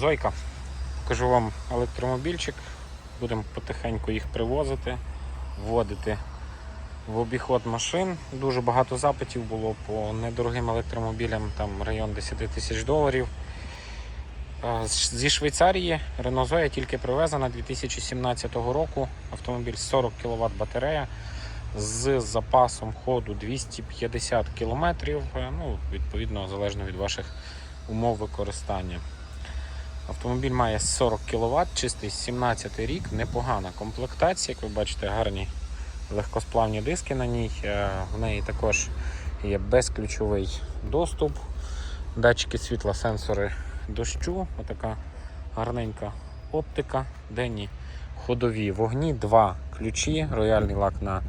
Зойка, покажу вам електромобільчик. Будемо потихеньку їх привозити, вводити в обіход машин. Дуже багато запитів було по недорогим електромобілям, там район 10 тисяч доларів. Е, Зі Швейцарії Renault Zoe тільки привезена 2017 року. Автомобіль 40 кВт батарея з запасом ходу 250 км. Ну, відповідно, залежно від ваших умов використання. Автомобіль має 40 кВт, чистий 17 рік, непогана комплектація. Як ви бачите, гарні легкосплавні диски на ній. Е, В неї також є безключовий доступ, датчики світла, сенсори дощу, отака гарненька оптика, денні ходові вогні, два ключі, рояльний лак на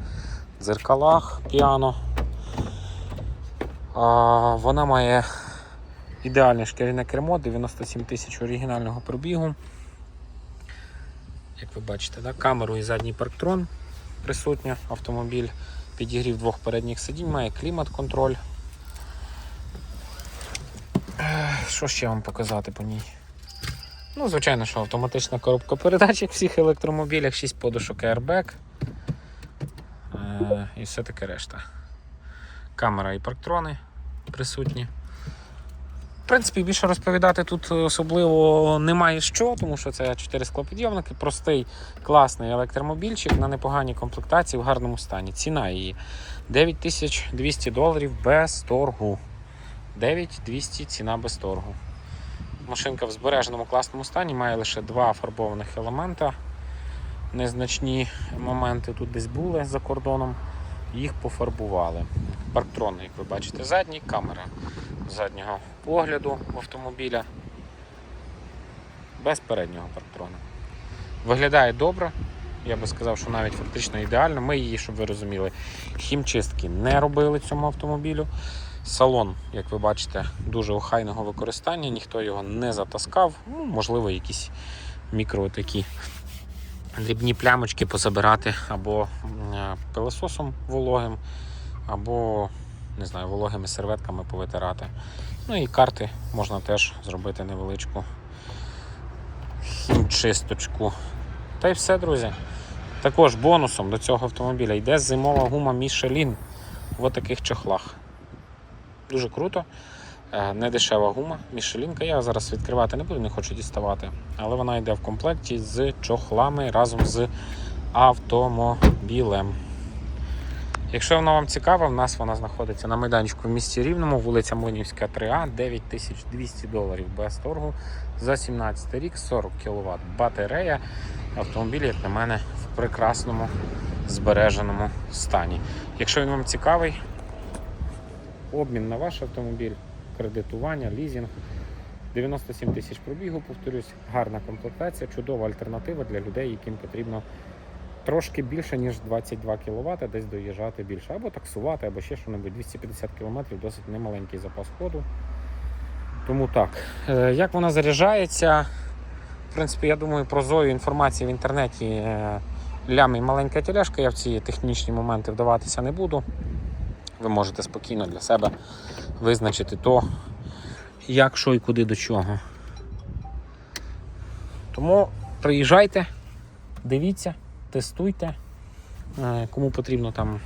дзеркалах, піано. Вона має ідеальне шкіряне кермо, 97 тисяч оригінального пробігу. Як ви бачите, да? камеру і задній парктрон присутня. Автомобіль підігрів двох передніх сидінь, має клімат-контроль. Що ще вам показати по ній? Ну, звичайно, що автоматична коробка передач, як в всіх електромобілях, 6 подушок airbag е, і все таке решта. Камера і парктрони присутні. В принципі, більше розповідати тут особливо немає що, тому що це 4 склопідйомники, простий, класний електромобільчик на непоганій комплектації в гарному стані. Ціна її 9200 доларів без торгу. 9200 ціна без торгу. Машинка в збереженому класному стані, має лише два фарбованих елемента. Незначні моменти тут десь були за кордоном, їх пофарбували. Парктрони, як ви бачите, задній, камера заднього огляду автомобіля. Без переднього парктрона. Виглядає добре. Я би сказав, що навіть фактично ідеально. Ми її, щоб ви розуміли, хімчистки не робили цьому автомобілю. Салон, як ви бачите, дуже охайного використання, ніхто його не затаскав. Ну, можливо, якісь мікро такі дрібні плямочки позабирати або е, пилососом вологим, або не знаю, вологими серветками повитирати. Ну і карти можна теж зробити невеличку хімчисточку. Та й все, друзі. Також бонусом до цього автомобіля йде зимова гума Michelin в таких чохлах. Дуже круто. Е, Не дешева гума, мішелінка. Я зараз відкривати не буду, не хочу діставати. Але вона йде в комплекті з чохлами разом з автомобілем. Якщо вона вам цікава, в нас вона знаходиться на майданчику в місті Рівному, вулиця Млинівська, 3А, 9200 доларів без торгу за 17 рік, 40 кВт батарея. Автомобіль, як на мене, в прекрасному збереженому стані. Якщо він вам цікавий, обмін на ваш автомобіль, кредитування, лізинг. 97 тисяч пробігу, повторюсь, гарна комплектація, чудова альтернатива для людей, яким потрібно трошки більше, ніж 22 кВт, десь доїжджати більше, або таксувати, або ще що-небудь. 250 км досить немаленький запас ходу. Тому так. Е, Як вона заряджається? В принципі, я думаю, про Зою інформації в інтернеті е, лям і маленька тележка, я в ці технічні моменти вдаватися не буду. Ви можете спокійно для себе визначити то, як, що і куди до чого. Тому приїжджайте, дивіться, тестуйте. Е, Кому потрібно там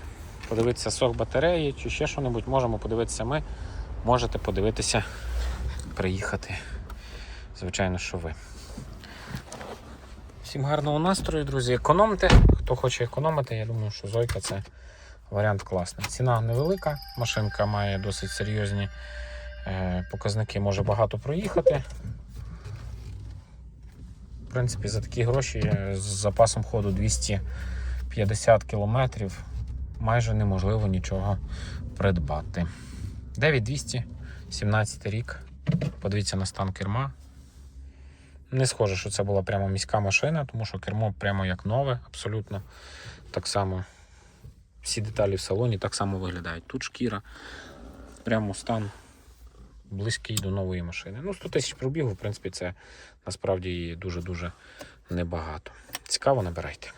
подивитися сок батареї чи ще що-небудь, можемо подивитися ми. Можете подивитися, приїхати. Звичайно, що ви. Всім гарного настрою, друзі. Економте. Хто хоче економити, я думаю, що Зойка це варіант класний. Ціна невелика, машинка має досить серйозні е, показники, може багато проїхати. В принципі, за такі гроші з запасом ходу 250 км майже неможливо нічого придбати. 9200, 17 рік. Подивіться на стан керма. Не схоже, що це була прямо міська машина, тому що кермо прямо як нове, абсолютно так само. Всі деталі в салоні так само виглядають. Тут шкіра, прямо стан близький до нової машини. Ну, 100 тисяч пробігу, в принципі, це насправді дуже-дуже небагато. Цікаво, набирайте.